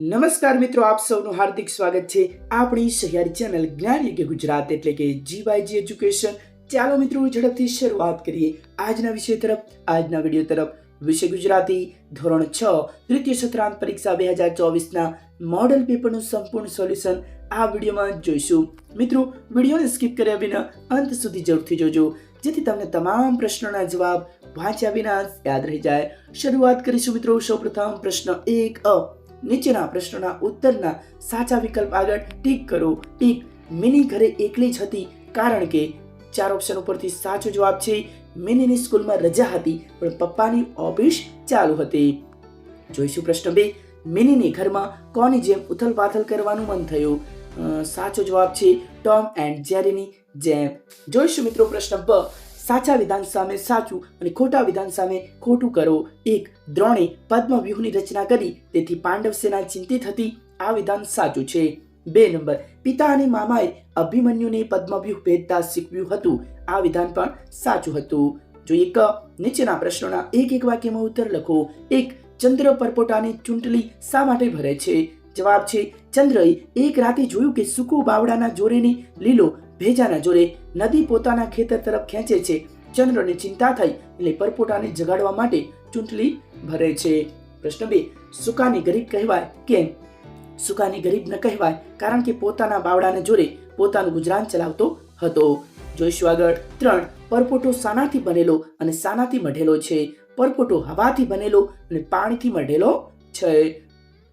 નમસ્કાર મિત્રો, આપ સૌનું હાર્દિક સ્વાગત છે આપણી સહિયારી ચેનલ જ્ઞાન કે ગુજરાત, એટલે કે જીવાયજી એજ્યુકેશન ચાલો મિત્રો, ઝડપથી શરૂઆત કરીએ આજના વિષય તરફ. આજના વીડિયો તરફ વિષય ગુજરાતી, ધોરણ છ તૃતીય સત્રાંત પરીક્ષા બે હજાર ચોવીસના મોડલ પેપરનું સંપૂર્ણ સોલ્યુશન આ વિડીયોમાં જોઈશું. મિત્રો, વિડીયોને સ્કીપ કર્યા વિના અંત સુધી જરૂરથી જોજો, જેથી તમને તમામ પ્રશ્નોના જવાબ વાંચ્યા વિના યાદ રહી જાય. શરૂઆત કરીશું મિત્રો, સૌપ્રથમ પ્રશ્ન એક અ. નીચેના પ્રશ્નોના ઉત્તરના સાચા વિકલ્પ આગળ ટીક કરો. ટીક મિની ઘરે એકલી જ હતી કારણ કે ચાર ઓપ્શન ઉપરથી સાચો જવાબ છે, મિનીની સ્કૂલમાં રજા હતી, પણ પપ્પાની ઓફિસ ચાલુ હતી. જોઈશું પ્રશ્ન બે, મિનીને ઘરમાં કોની જેમ ઉથલપાથલ કરવાનું મન થયું? સાચો જવાબ છે, ટોમ એન્ડ જેરીની જેમ. જોઈશું મિત્રો પ્રશ્ન બ સાચા વિધાન સામે સાચું અને ખોટા વિધાન સામે ખોટું કરો. એક, દ્રોણે પદ્મવ્યૂહની રચના કરી, તેથી પાંડવ સેના ચિંતિત હતી. આ વિધાન સાચું છે. બે, નંબર, પિતા અને મામાએ અભિમન્યુને પદ્મવ્યૂહ ભેદતા શીખવ્યું હતું. આ વિધાન પણ સાચું હતું. જો એક, નીચેના પ્રશ્નોના એક એક વાક્યમાં ઉત્તર લખો. એક, ચંદ્ર પરપોટાની ચૂંટલી શા માટે ભરે છે? જવાબ છે, ચંદ્રએ એક રાતે જોયું કે સૂકું બાવડાના જોરેને લીલો ભેજાના જોરે નદી પોતાના ખેતર તરફ ખેંચે છે. ચંદ્રને ચિંતા થઈ એટલે પરપોટાને જગાડવા માટે ચૂંટલી ભરે છે. પ્રશ્ન બે, સુકાની ગરીબ કહેવાય કેમ? સુકાની ગરીબ ન કહેવાય કારણ કે પોતાના બાવડાને જોરે પોતાનું ગુજરાન ચલાવતો હતો. જોઈશું આગળ? ત્રણ, પરપોટો સાનાથી બનેલો અને સાનાથી મઢેલો છે. પરપોટો હવાથી બનેલો અને પાણીથી મઢેલો છે.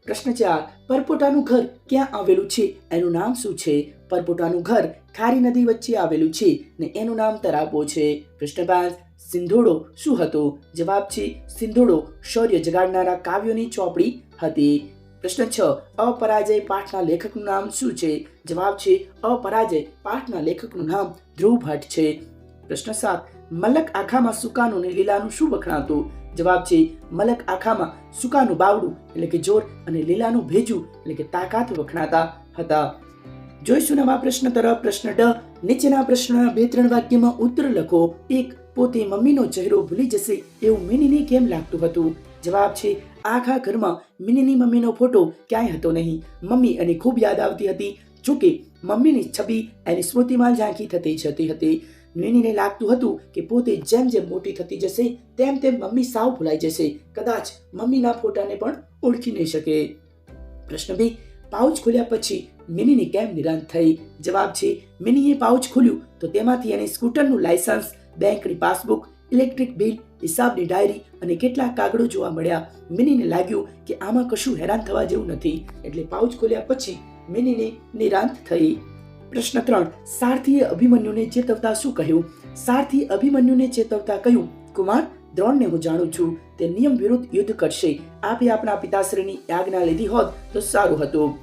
પ્રશ્ન ચાર, પરપોટાનું ઘર ક્યાં આવેલું છે? એનું નામ શું છે? પરપોટાનું ઘર ખારી નદી વચ્ચે આવેલું છે ને એનું નામ તરાપો છે. પ્રશ્ન સિંધોડો. શું હતો? જવાબ છે સિંધોડો. શૌર્ય જગાડનારા કાવ્યોની ચોપડી હતી. પ્રશ્ન છ, અપરાજય પાઠના લેખકનું નામ શું છે? જવાબ છે અપરાજય પાઠના લેખકનું નામ ધ્રુવ ભટ્ટ છે. પ્રશ્ન સાત, મલક આખામાં સુકાનું ને લીલાનું શું વખણાતું? જવાબ છે મલક આખામાં સુકાનું બાવડું એટલે કે જોર અને લીલાનું ભેજું એટલે કે તાકાત વખણાતા હતા. જોઈશું નવા પ્રશ્ન તરફ પ્રશ્ન ડ, નીચેના પ્રશ્નના બે ત્રણ વાક્યમાં ઉત્તર લખો. એક, પોતે મમ્મીનો ચહેરો ભૂલી જશે એવું મિનીને કેમ લાગતું હતું? જવાબ છે, આખા ઘરમાં મિનીની મમ્મીનો ફોટો ક્યાંય હતો નહીં. મમ્મી અને ખૂબ યાદ આવતી હતી. જોકે મમ્મીની છબી એની સ્મૃતિમાં ઝાંખી થતી જતી હતી મિનીને લાગતું હતું કે પોતે જેમ જેમ મોટી થતી જશે, તેમ તેમ મમ્મી સાવ ભૂલાઈ જશે. કદાચ મમ્મીના ફોટાને પણ ઓળખી નહીં શકે. પ્રશ્ન બે પાઉચ ખોલ્યા પછી મિનીની કેમ નિરાંત થઈ? જવાબ છે, મિનીએ પાઉચ ખોલ્યું. તો તેમાંથી એને સ્કૂટરનું લાયસન્સ, બેંકની પાસબુક, ઇલેક્ટ્રિક બિલ, હિસાબની ડાયરી અને કેટલાક કાગળો જોવા મળ્યા. મિનીને લાગ્યું કે આમાં કશું હેરાન થવા જેવું નથી. એટલે પાઉચ ખોલ્યા પછી મિનીને નિરાંત થઈ. પ્રશ્ન ત્રણ, સારથીએ અભિમન્યુને ચેતવતા શું કહ્યું? સારથી અભિમન્યુને ચેતવતા કહ્યું, કુમાર દ્રોણને હું જાણું છું. તે નિયમ વિરુદ્ધ યુદ્ધ કરશે. આપે આપના પિતાશ્રીની આજ્ઞા લીધી હોત તો સારું હતું.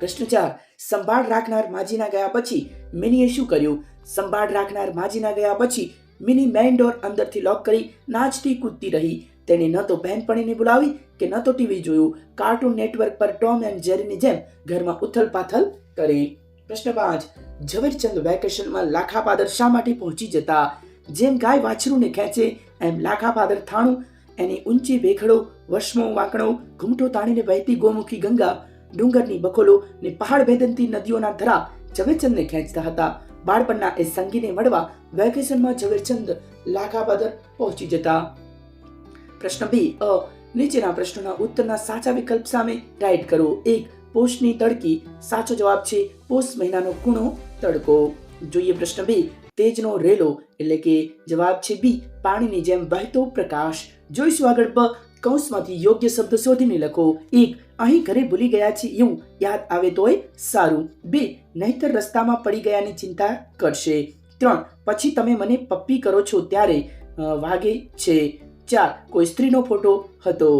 કૃષ્ણચાર સંભાળ રાખનાર માજીના ગયા પછી મિનીએ શું કર્યું? સંભાળ રાખનાર માજીના ગયા પછી મિની મેઇન ડોર અંદરથી લોક કરી નાચતી કૂદતી રહી. તેણે ન તો બહેનપણીને બોલાવી કે ન તો ટીવી જોયું. કાર્ટૂન નેટવર્ક પર ટોમ એન્ડ જેરીની જેમ ઘરમાં ઉથલ પાથલ કરી. પ્રશ્ન પાંચ. ઝવેરચંદ વેકેશનમાં લાખાપાદર શા માટે પહોંચી જતા? જેમ ગાય વાછરૂને ખેંચે એમ લાખાપાદર થાણું, એની ઊંચી વેખડો, વશમો વાંકણો ઘૂમટો તાણીને વહેતી ગોમુખી ગંગા, ડુંગરની બખોલો ને પહાડ ભેદનતી નદીઓના ધરા ઝવેરચંદને ખેંચતા હતા. બાળપણના એ સંગીને મળવા વેકેશનમાં ઝવેરચંદ લાખાપાદર પહોંચી જતા. પ્રશ્ન બી, અ, નીચેના પ્રશ્નોના ઉત્તરના સાચા વિકલ્પ સામે રાઈટ કરો. એક, પોષની તડકી. સાચો જવાબ છે, પોષ મહિનાનો કુણો તડકો. જોઈએ પ્રશ્ન બે તેજનો રેલો એટલે કે જવાબ છે બી, પાણીની જેમ વહેતો પ્રકાશ. જોઈશું આગળ બ કૌંસમાંથી યોગ્ય શબ્દ શોધીને લખો. એક, અહીં ઘરે ભૂલી ગયા છે એવું, યાદ આવે તોય સારું. બે, નહીતર રસ્તામાં પડી ગયાની ચિંતા કરશે. ત્રણ, પછી તમે મને પપ્પી કરો છો ત્યારે વાગે છે. ચાર, કોઈ સ્ત્રીનો ફોટો હતો.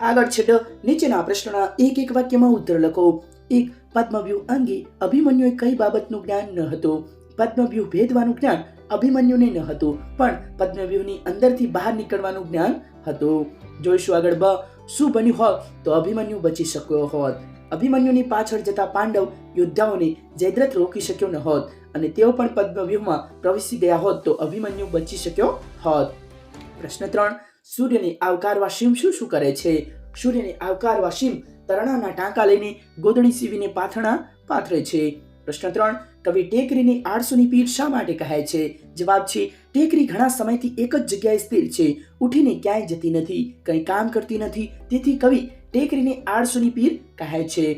આગળ છે ડ નીચેના પ્રશ્નોના એક એક વાક્યમાં ઉત્તર લખો. એક પદ્મવ્યૂહ અંગે અભિમન્યુએ કઈ બાબતનું જ્ઞાન ન હતું? પદ્મવ્યૂહ ભેદવાનું જ્ઞાન અભિમન્યુને ન હતું, પણ પદ્મવ્યૂહની અંદરથી બહાર નીકળવાનું જ્ઞાન હતું. જોઈશું આગળ બ. શું બન્યું હોત તો અભિમન્યુ બચી શક્યો હોત. અભિમન્યુની પાછળ જતા પાંડવ યોદ્ધાઓને જયદ્રથ રોકી શક્યો ન હોત અને તેઓ પણ પદ્મવ્યૂહમાં પ્રવેશી ગયા હોત તો અભિમન્યુ બચી શક્યો હોત. પ્રશ્ન ત્રણ. સૂર્યને આવકારવા શિવ શું શું કરે છે? સૂર્યને આવકારવા શિમ તરણાના ટાંકા લઈને ગોદડી સીવીને પાથણા પાથરે છે. પ્રશ્ન ત્રણ, કવિ ટેકરીની આળસુની પીઠ શા માટે કહે છે? જવાબ છે, ટેકરી ઘણા સમયથી એક જ જગ્યાએ સ્થિર છે. ઉઠીને ક્યાંય જતી નથી, કંઈ કામ કરતી નથી. તેથી કવિ ટેકરીને આળસુની પીર કહે છે.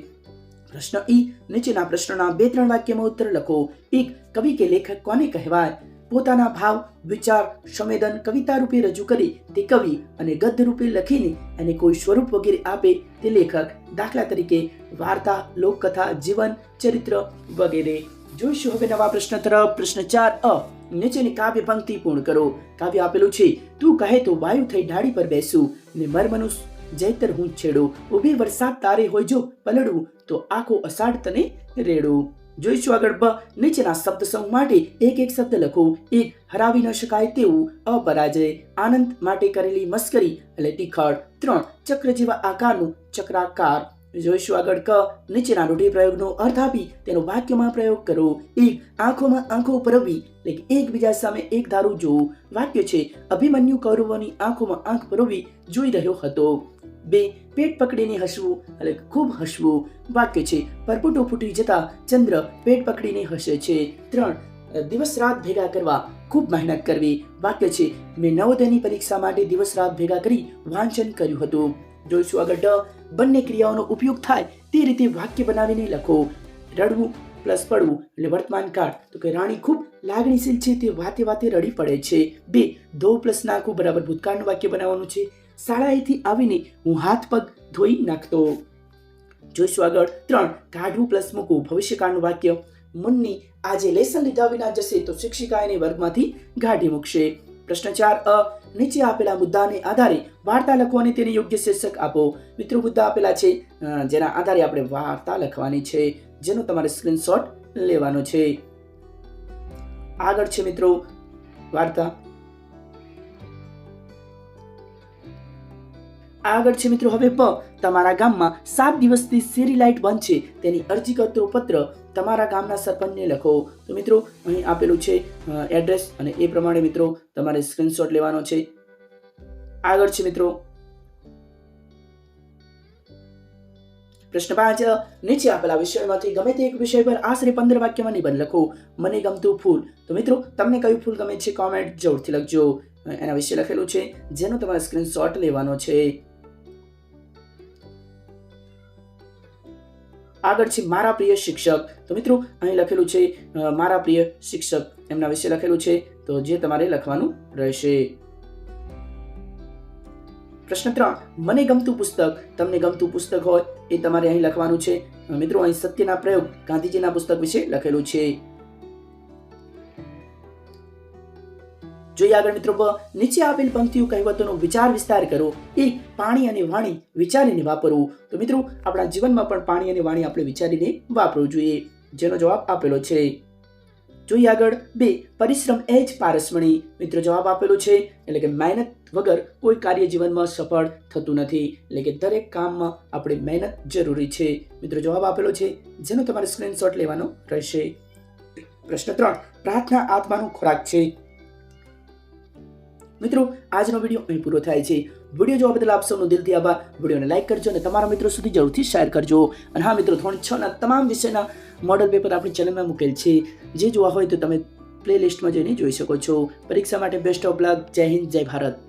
પ્રશ્ન ઈ, નીચેના પ્રશ્નોના બે ત્રણ વાક્યમાં ઉત્તર લખો. એક, કવિ કે લેખક કોને કહેવાય? પોતાના ભાવ, વિચાર, સંવેદન કવિતા રૂપે રજૂ કરી તે કવિ અને ગદ્ય રૂપે લખીને એને કોઈ સ્વરૂપ વગેરે આપે તે લેખક દાખલા તરીકે વાર્તા, લોકકથા, જીવન, ચરિત્ર વગેરે. જોઈશું હવે નવા પ્રશ્ન તરફ. પ્રશ્ન ચાર, અ, નીચેની કાવ્ય પંક્તિ પૂર્ણ કરો. કાવ્ય આપેલું છે, તું કહે તો વાયુ થઈ ઢાળી પર બેસું ને મરમનું જૈતર હું છેડો. ઊભી વરસાદ તારે હોય જો પલડવું તો આખો અષાઢ તને રેડું. જોઈશું આગળ બ, નીચેના શબ્દ સંઘ માટે એક એક શબ્દ લખો. એક હરાવી ન શકાય તેવું, અપરાજય, આનંદ માટે કરેલી મસ્કરી એટલે ટીખળ. ત્રણ, ચક્ર જેવા આકારનું ચક્રાકાર. જોઈશું આગળ ક, નીચેના રૂઢિ પ્રયોગનો અર્થ આપી તેનો વાક્યમાં પ્રયોગ કરો. એક આંખોમાં આંખો પરવવી એટલે એકબીજા સામે એક ધારું જોવું. વાક્ય છે, અભિમન્યુ કૌરવોની આંખોમાં આંખ પરવવી જોઈ રહ્યો હતો. બે પેટ પકડીને હસવું એટલે ખૂબ હસવું. વાક્ય છે, પરપોટો ફૂટી જતા ચંદ્ર પેટ પકડીને હસે છે. ત્રણ, દિવસ રાત ભેગા કરવા, ખૂબ મહેનત કરવી. વાક્ય છે, મેં નવોદયની પરીક્ષા માટે દિવસ રાત ભેગા કરી વાંચન કર્યું હતું. જોઈશું આગળ ડ, બંને ક્રિયાઓનો ઉપયોગ થાય તે રીતે વાક્ય બનાવીને લખો. રડવું પ્લસ પડવું એટલે વર્તમાન કાળ. તો કે રાણી ખૂબ લાગણીશીલ છે તે વાતે વાતે રડી પડે છે. બે, ધો પ્લસ નાખવું બરાબર ભૂતકાળનું વાક્ય બનાવવાનું છે. શાળાએથી આવીને હું હાથ પગ ધોઈ નાખતો. જોઈશું આગળ ત્રણ કાઢવું પ્લસ મૂકવું. ભવિષ્યકાળનું વાક્ય, મુન્ની આજે લેસન લીધા વિના જશે તો શિક્ષિકા એને વર્ગમાંથી ગાઢી મૂકશે. પ્રશ્ન ચાર, અ, નીચે આપેલા મુદ્દાને આધારે વાર્તા લખો અને તેને યોગ્ય શીર્ષક આપો. મિત્રો, મુદ્દા આપેલા છે જેના આધારે આપણે વાર્તા લખવાની છે, જેનો તમારે સ્ક્રીનશોટ લેવાનો છે. આગળ છે મિત્રો, વાર્તા. આગળ છે મિત્રો હવે પ. તમારા ગામમાં સાત દિવસથી શેરી લાઇટ બંધ છે. તેની અરજી કરતો પત્ર તમારા ગામના સરપંચને લખો. તો મિત્રો, અહીં આપેલું છે એડ્રેસ અને એ પ્રમાણે મિત્રો તમારે સ્ક્રીનશોટ લેવાનો છે. આગળ છે મિત્રો. પ્રશ્ન પાંચ. નીચે આપેલા વિષયમાંથી ગમે તે એક વિષય પર આશરે પંદર વાક્યમાં નિબંધ લખો. મને ગમતું ફૂલ. તો મિત્રો, તમને કયું ફૂલ ગમે છે કોમેન્ટ જરૂરથી લખજો. એના વિશે લખેલું છે, જેનો તમારે સ્ક્રીનશોટ લેવાનો છે. આગળ છે મારા પ્રિય શિક્ષક. તો મિત્રો, અહીં લખેલું છે મારા પ્રિય શિક્ષક. એમના વિશે લખેલું છે, તો જે તમારે લખવાનું રહેશે. પ્રશ્ન ત્રણ, મને ગમતું પુસ્તક, તમને ગમતું પુસ્તક હોય? એ તમારે અહીં લખવાનું છે. મિત્રો, અહીં સત્યના પ્રયોગ ગાંધીજીના પુસ્તક વિશે લખેલું છે. જોઈએ આગળ મિત્રો નીચે આપેલ પંક્તિઓ કહેવતોનો વિચાર વિસ્તાર કરો. એક પાણી અને વાણી વિચારીને વાપરવું. તો મિત્રો, આપણા જીવનમાં પણ પાણી અને વાણી આપણે વિચારીને વાપરવું જોઈએ. જેનો જવાબ આપેલો છે. જોઈએ આગળ, બે, પરિશ્રમ એ જ પારસમણી. મિત્રો, જવાબ આપેલો છે. એટલે કે મહેનત વગર કોઈ કાર્ય જીવનમાં સફળ થતું નથી. એટલે કે દરેક કામમાં આપણે મહેનત જરૂરી છે. મિત્રો, જવાબ આપેલો છે. જેનો તમારે સ્ક્રીનશોટ લેવાનો રહેશે. પ્રશ્ન ત્રણ, પ્રાર્થના આત્માનો ખોરાક છે. મિત્રો, આજનો વીડિયો અહીં પૂરો થાય છે. વીડિયો જોવા બદલ આપ સૌનો દિલથી આભાર. વિડીયોને લાઇક કરજો અને તમારા મિત્રો સુધી જરૂરથી શેર કરજો. અને હા મિત્રો, ધોરણ છ ના તમામ વિષયના મોડલ પેપર આપણી ચેનલમાં મૂકેલ છે. જે જોવા હોય તો તમે પ્લે લિસ્ટમાં જઈને જોઈ શકો છો. પરીક્ષા માટે બેસ્ટ ઓફ લક જય હિન્દ, જય ભારત.